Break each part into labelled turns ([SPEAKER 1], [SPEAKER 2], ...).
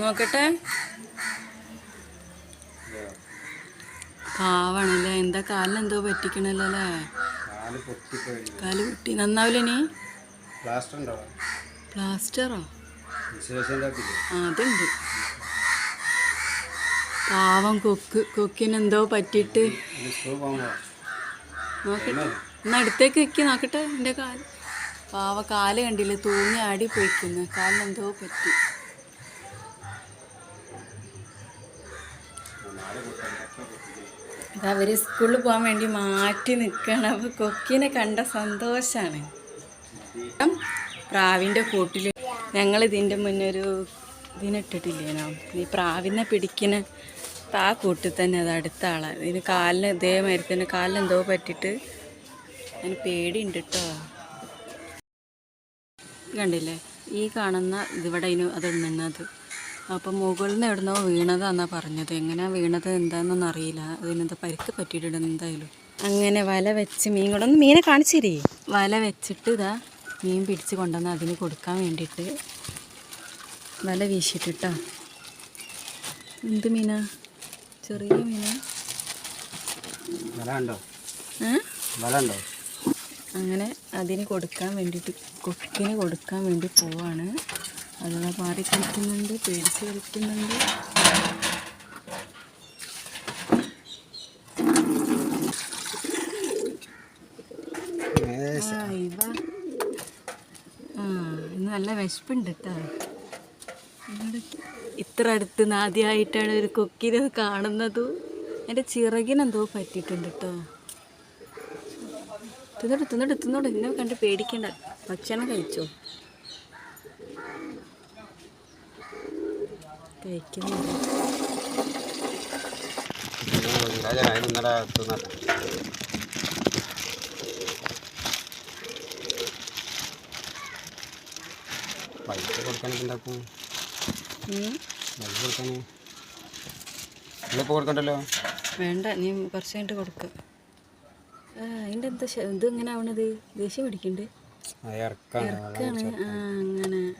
[SPEAKER 1] നോക്കട്ടെ. പാവാണല്ലേ? എന്താ കാലിനെന്തോ പറ്റിക്കണല്ലോ അല്ലേ കാൽ പൊട്ടി. നന്നാവില്ല നീ പ്ലാസ്റ്ററോ? അതുണ്ട്. പാവം കൊക്ക്. കൊക്കിനെന്തോ പറ്റിയിട്ട്.
[SPEAKER 2] പറ്റിട്ട്
[SPEAKER 1] നോക്കട്ടെ. ഒന്ന് അടുത്തേക്ക് വെക്കി. നോക്കട്ടെ. എന്റെ കാൽ. പാവ കാൽ കണ്ടില്ല തൂങ്ങി ആടി പോയിക്കുന്നു. കാലിനെന്തോ പറ്റി. അവർ സ്കൂളിൽ പോകാൻ വേണ്ടി മാറ്റി നിൽക്കണം അപ്പോൾ കൊക്കിനെ കണ്ട സന്തോഷാണ്. പ്രാവിന്റെ കൂട്ടിൽ ഞങ്ങൾ ഇതിന്റെ മുന്നേ ഒരു ഇതിനിട്ടിട്ടില്ലേനോ? ഈ പ്രാവിനെ പിടിക്കുന്ന ആ കൂട്ടിൽ തന്നെ അത് അടുത്ത ആളാണ് ഇതിന് കാലിന് ഇതേമാതിരി തന്നെ കാലിനെന്തോ പറ്റിയിട്ട് അതിന് പേടിയുണ്ട് കേട്ടോ കണ്ടില്ലേ? ഈ കാണുന്ന ഇതിവിടെ ഇനി അത് നിന്നത്. അപ്പം മുകളിൽ നിന്ന് എവിടുന്നോ വീണതാന്നാ പറഞ്ഞത്. എങ്ങനെയാണ് വീണത്? എന്താണെന്നൊന്നും അറിയില്ല. അതിനെന്താ പരിക്ക് പറ്റിയിട്ടുണ്ട് എന്തായാലും. അങ്ങനെ വല വെച്ച് മീൻ കൂടെ ഒന്ന് മീനെ കാണിച്ചിരി. വല വെച്ചിട്ട് ഇതാ മീൻ പിടിച്ച് കൊണ്ടുവന്ന് അതിന് കൊടുക്കാൻ വേണ്ടിയിട്ട് വല വീശിട്ടിട്ടോ. എന്ത് മീനാ? ചെറിയ മീനാ?
[SPEAKER 2] വല ഉണ്ടോ
[SPEAKER 1] ഏ?
[SPEAKER 2] വല ഉണ്ടോ
[SPEAKER 1] അങ്ങനെ അതിന് കൊടുക്കാൻ വേണ്ടിയിട്ട് കൊക്കിന് കൊടുക്കാൻ വേണ്ടി പോവാണ്. അതിനെ പാറി കളിക്കുന്നുണ്ട് പേടിച്ച് കളിക്കുന്നുണ്ട്. ഇവ. ആ ഇന്ന് നല്ല വിശപ്പുണ്ട് കേട്ടോ ഇത്ര അടുത്ത് നിന്ന് ആദ്യമായിട്ടാണ് ഒരു കൊക്കിനെ കാണുന്നത്. എന്റെ ചിറകിനെന്തോ പറ്റിയിട്ടുണ്ട് കേട്ടോ തിന്നോട്ട് തിന്നോട്ട് തിന്നോട്ട് എന്നെ കണ്ട് പേടിക്കണ്ട. ഭക്ഷണം കഴിച്ചോ?
[SPEAKER 2] പൈസ കൊടുക്കാനൊക്കെ ഉണ്ടാക്കും. പൈസ കൊടുക്കാൻ. കൊടുക്കണ്ടല്ലോ?
[SPEAKER 1] വേണ്ട നീ കുറച്ച് കഴിഞ്ഞിട്ട് കൊടുക്ക. ആ അതിന്റെ എന്താ ശ- ഇത് എങ്ങനെ ആവണത്? ദേഷ്യം പിടിക്കണ്ട്.
[SPEAKER 2] അത് ഇറക്കാണ്.
[SPEAKER 1] ഇറക്കാണ് ആ അങ്ങനെ.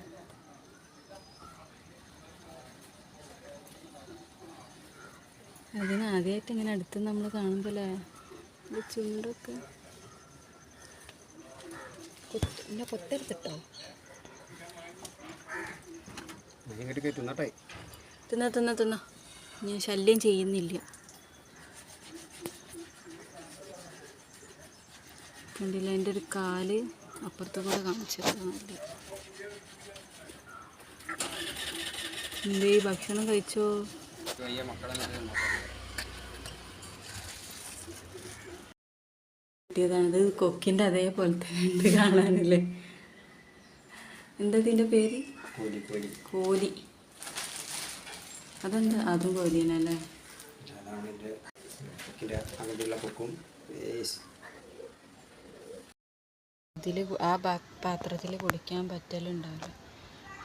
[SPEAKER 1] അതിന് ആദ്യമായിട്ട് ഇങ്ങനെ അടുത്ത് നമ്മൾ കാണുമ്പോഴേ ഇത് ചുണ്ടൊക്കെ. എന്നെ
[SPEAKER 2] തിന്നട്ടെ.
[SPEAKER 1] തിന്ന തിന്ന തിന്ന. ഞാൻ ശല്യം ചെയ്യുന്നില്ല. കണ്ടില്ല? എന്റെ ഒരു കാൽ അപ്പുറത്ത് കൂടെ കാണിച്ചിരുന്നില്ല എന്തേ ഭക്ഷണം കഴിച്ചോ? കിട്ടിയതാണിത് കൊക്കിന്റെ അതേപോലത്തെ ഉണ്ട് കാണാനില്ലേ? എന്താ ഇതിന്റെ പേര്?
[SPEAKER 2] കോലി.
[SPEAKER 1] അതെന്താ? അതും
[SPEAKER 2] ഏസ്.
[SPEAKER 1] ഇതിൽ ആ പാത്രത്തിൽ കുടിക്കാൻ പറ്റലുണ്ടാവില്ല.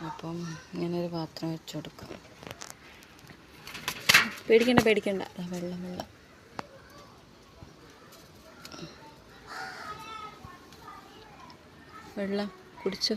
[SPEAKER 1] അപ്പം ഇങ്ങനെ ഒരു പാത്രം വെച്ച് കൊടുക്കാം പേടിക്കണ്ട. പേടിക്കണ്ട വെള്ളം വെള്ളം. വെള്ളം കുടിച്ചോ?